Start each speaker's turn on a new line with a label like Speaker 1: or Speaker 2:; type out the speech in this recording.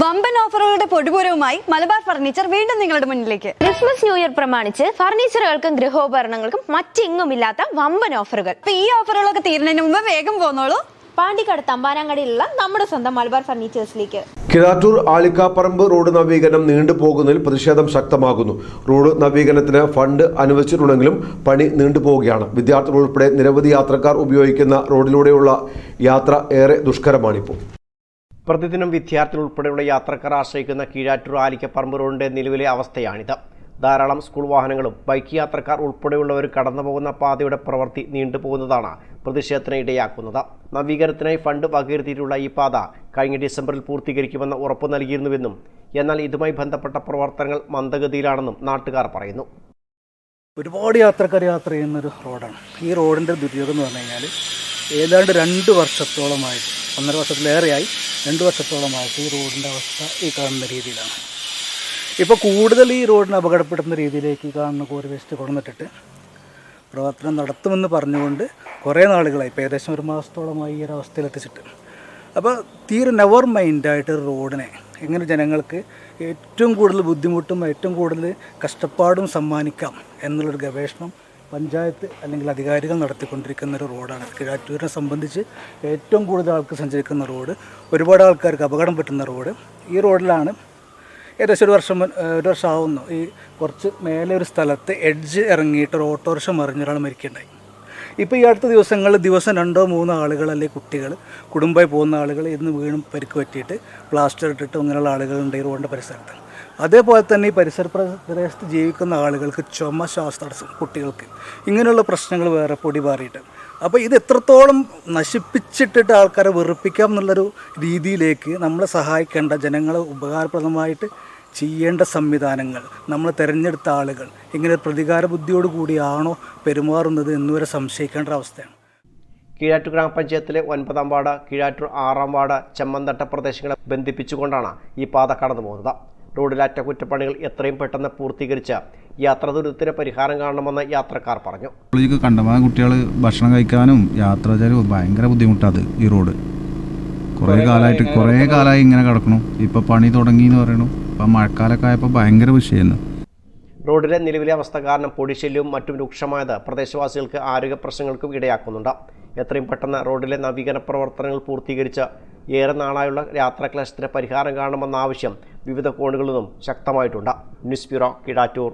Speaker 1: വമ്പൻ ഓഫറുകളുടെ പൊടിപൂരവുമായി മലബാർ ഫർണിച്ചർ വീണ്ടും നിങ്ങളുടെ മുന്നിലേക്ക്.
Speaker 2: ക്രിസ്മസ് ന്യൂ ഇയർ പ്രമാണിച്ച് ഫർണിച്ചറുകൾക്കും ഗൃഹോപകരണങ്ങൾക്കും മറ്റെങ്ങുമില്ലാത്ത വമ്പൻ ഓഫറുകൾ.
Speaker 1: അപ്പൊ ഈ ഓഫറുകളൊക്കെ തീരുന്നതിന് മുമ്പ് വേഗം പോന്നോളൂ.
Speaker 2: പാണ്ടിക്കാട് തമ്പാനാങ്കടിയിലുള്ള നമ്മുടെ സ്വന്തം മലബാർ ഫർണിച്ചേഴ്സിലേക്ക്.
Speaker 3: കിഴാറ്റൂർ ആലിക്കാപ്പറമ്പ് റോഡ് നവീകരണം നീണ്ടുപോകുന്നതിൽ പ്രതിഷേധം ശക്തമാകുന്നു. റോഡ് നവീകരണത്തിന് ഫണ്ട് അനുവദിച്ചിട്ടുണ്ടെങ്കിലും പണി നീണ്ടുപോവുകയാണ് വിദ്യാർത്ഥികൾ ഉൾപ്പെടെ നിരവധി യാത്രക്കാർ ഉപയോഗിക്കുന്ന റോഡിലൂടെയുള്ള യാത്ര ഏറെ ദുഷ്കരമാണിപ്പോൾ.
Speaker 4: പ്രതിദിനം വിദ്യാർത്ഥികൾ ഉൾപ്പെടെയുള്ള യാത്രക്കാർ ആശ്രയിക്കുന്ന കീഴാറ്റൂർ ആലിക്കപ്പറമ്പ് റോഡിന്റെ നിലവിലെ അവസ്ഥയാണിത്. ധാരാളം സ്കൂൾ വാഹനങ്ങളും ബൈക്ക് യാത്രക്കാർ ഉൾപ്പെടെയുള്ളവർ കടന്നു പോകുന്ന പാതയുടെ പ്രവൃത്തി നീണ്ടുപോകുന്നതാണ് പ്രതിഷേധത്തിന് ഇടയാക്കുന്നത്. നവീകരണത്തിനായി ഫണ്ട് വകയിരുത്തിയിട്ടുള്ള ഈ പാത കഴിഞ്ഞ ഡിസംബറിൽ പൂർത്തീകരിക്കുമെന്ന് ഉറപ്പു നൽകിയിരുന്നുവെന്നും എന്നാൽ ഇതുമായി ബന്ധപ്പെട്ട പ്രവർത്തനങ്ങൾ മന്ദഗതിയിലാണെന്നും നാട്ടുകാർ പറയുന്നു.
Speaker 5: ഒരുപാട് യാത്രക്കാർ യാത്ര ചെയ്യുന്ന ഒരു റോഡാണ്. ഈ റോഡിന്റെ ദുര്യോഗം എന്ന് പറഞ്ഞു കഴിഞ്ഞാൽ ഏതാണ്ട് രണ്ട് വർഷത്തോളമായിട്ട് ഒന്നര വർഷത്തിലേറെയായി. രണ്ട് വർഷത്തോളമായിട്ട് ഈ റോഡിന്റെ അവസ്ഥ ഈ കാണുന്ന രീതിയിലാണ്. ഇപ്പോൾ കൂടുതൽ ഈ റോഡിന് അപകടപ്പെടുന്ന രീതിയിലേക്ക് കാണുന്ന കോരി വേസ്റ്റ് കൊണ്ടുവന്നിട്ടിട്ട് പ്രവർത്തനം നടത്തുമെന്ന് പറഞ്ഞുകൊണ്ട് കുറേ നാളുകളായി ഇപ്പോൾ ഏകദേശം ഒരു മാസത്തോളമായി ഈ ഒരു അവസ്ഥയിലെത്തിച്ചിട്ട്. അപ്പോൾ തീരെ നെവർ മൈൻഡായിട്ട് റോഡിനെ എങ്ങനെ ജനങ്ങൾക്ക് ഏറ്റവും കൂടുതൽ ബുദ്ധിമുട്ടും ഏറ്റവും കൂടുതൽ കഷ്ടപ്പാടും സമ്മാനിക്കാം എന്നുള്ളൊരു ഗവേഷണം പഞ്ചായത്ത് അല്ലെങ്കിൽ അധികാരികൾ നടത്തിക്കൊണ്ടിരിക്കുന്ന ഒരു റോഡാണ്. കിഴാറ്റൂരിനെ സംബന്ധിച്ച് ഏറ്റവും കൂടുതൽ ആൾക്ക് സഞ്ചരിക്കുന്ന റോഡ് ഒരുപാട് ആൾക്കാർക്ക് അപകടം പറ്റുന്ന റോഡ്. ഈ റോഡിലാണ് ഏകദേശം ഒരു വർഷം ഒരു വർഷം ആവുന്നു. ഈ കുറച്ച് മേലെ ഒരു സ്ഥലത്ത് എഡ്ജ് ഇറങ്ങിയിട്ട് ഒരു ഓട്ടോറിക്ഷ മറിഞ്ഞൊരാൾ മരിക്കുകയുണ്ടായി. ഇപ്പോൾ ഈ അടുത്ത ദിവസങ്ങളിൽ ദിവസം രണ്ടോ മൂന്നോ ആളുകൾ അല്ലെങ്കിൽ കുട്ടികൾ കുടുംബമായി പോകുന്ന ആളുകൾ ഇന്ന് വീണും പരിക്ക് പറ്റിയിട്ട് പ്ലാസ്റ്റർ ഇട്ടിട്ട് അങ്ങനെയുള്ള ആളുകളുണ്ട് ഈ റോഡിന്റെ പരിസരത്ത്. അതേപോലെ തന്നെ ഈ പരിസര പ്രദേശത്ത് ജീവിക്കുന്ന ആളുകൾക്ക് ചുമ ശ്വാസതടസ്സം കുട്ടികൾക്ക് ഇങ്ങനെയുള്ള പ്രശ്നങ്ങൾ വേറെ പൊടി പാറിയിട്ട് അപ്പോൾ ഇത് എത്രത്തോളം നശിപ്പിച്ചിട്ടിട്ട് ആൾക്കാരെ വെറുപ്പിക്കാം എന്നുള്ളൊരു രീതിയിലേക്ക് നമ്മളെ സഹായിക്കേണ്ട ജനങ്ങളെ ഉപകാരപ്രദമായിട്ട് ചെയ്യേണ്ട സംവിധാനങ്ങൾ നമ്മൾ തിരഞ്ഞെടുത്ത ആളുകൾ ഇങ്ങനെ പ്രതികാര ബുദ്ധിയോട് കൂടിയാണോ പെരുമാറുന്നത് എന്നുവരെ സംശയിക്കേണ്ട അവസ്ഥയാണ്.
Speaker 4: കീഴാറ്റൂർ ഗ്രാമപഞ്ചായത്തിലെ ഒൻപതാം വാർഡ് കീഴാറ്റൂർ ആറാം വാർഡ് ചെമ്മന്തട്ട പ്രദേശങ്ങളെ ബന്ധിപ്പിച്ചുകൊണ്ടാണ് ഈ പാത കടന്നു പോകുന്നത് റോഡിലെ അറ്റകുറ്റപ്പണികൾ എത്രയും പെട്ടെന്ന് പൂർത്തീകരിച്ച് യാത്രാ ദുരിതത്തിന് പരിഹാരം കാണണമെന്ന് യാത്രക്കാർ പറഞ്ഞു.
Speaker 6: കോളേജിൽ കണ്ടമാനം കുട്ടികൾ ഭക്ഷണം കഴിക്കാനും യാത്ര ചെയ്യാനും ഭയങ്കര ബുദ്ധിമുട്ടാണ് ഈ റോഡ്. കുറേ കാലമായിട്ട് കുറേ കാലമായി ഇങ്ങനെ കിടക്കണം ഇപ്പം പണി തുടങ്ങി എന്ന് പറയണു ഇപ്പം മഴക്കാലമൊക്കെ ആയപ്പോൾ ഭയങ്കര വിഷയമാണ്.
Speaker 4: റോഡിലെ നിലവിലെ അവസ്ഥ കാരണം പൊടിശല്യവും മറ്റും രൂക്ഷമായത് പ്രദേശവാസികൾക്ക് ആരോഗ്യ പ്രശ്നങ്ങൾക്കും ഇടയാക്കുന്നുണ്ട്. എത്രയും പെട്ടെന്ന് റോഡിലെ നവീകരണ പ്രവർത്തനങ്ങൾ പൂർത്തീകരിച്ച് ഏറെ നാളായുള്ള യാത്രാക്ലേശത്തിന് പരിഹാരം കാണണമെന്ന ആവശ്യം വിവിധ കോണുകളിൽ നിന്നും ശക്തമായിട്ടുണ്ട്. News bureau കിടാറ്റൂർ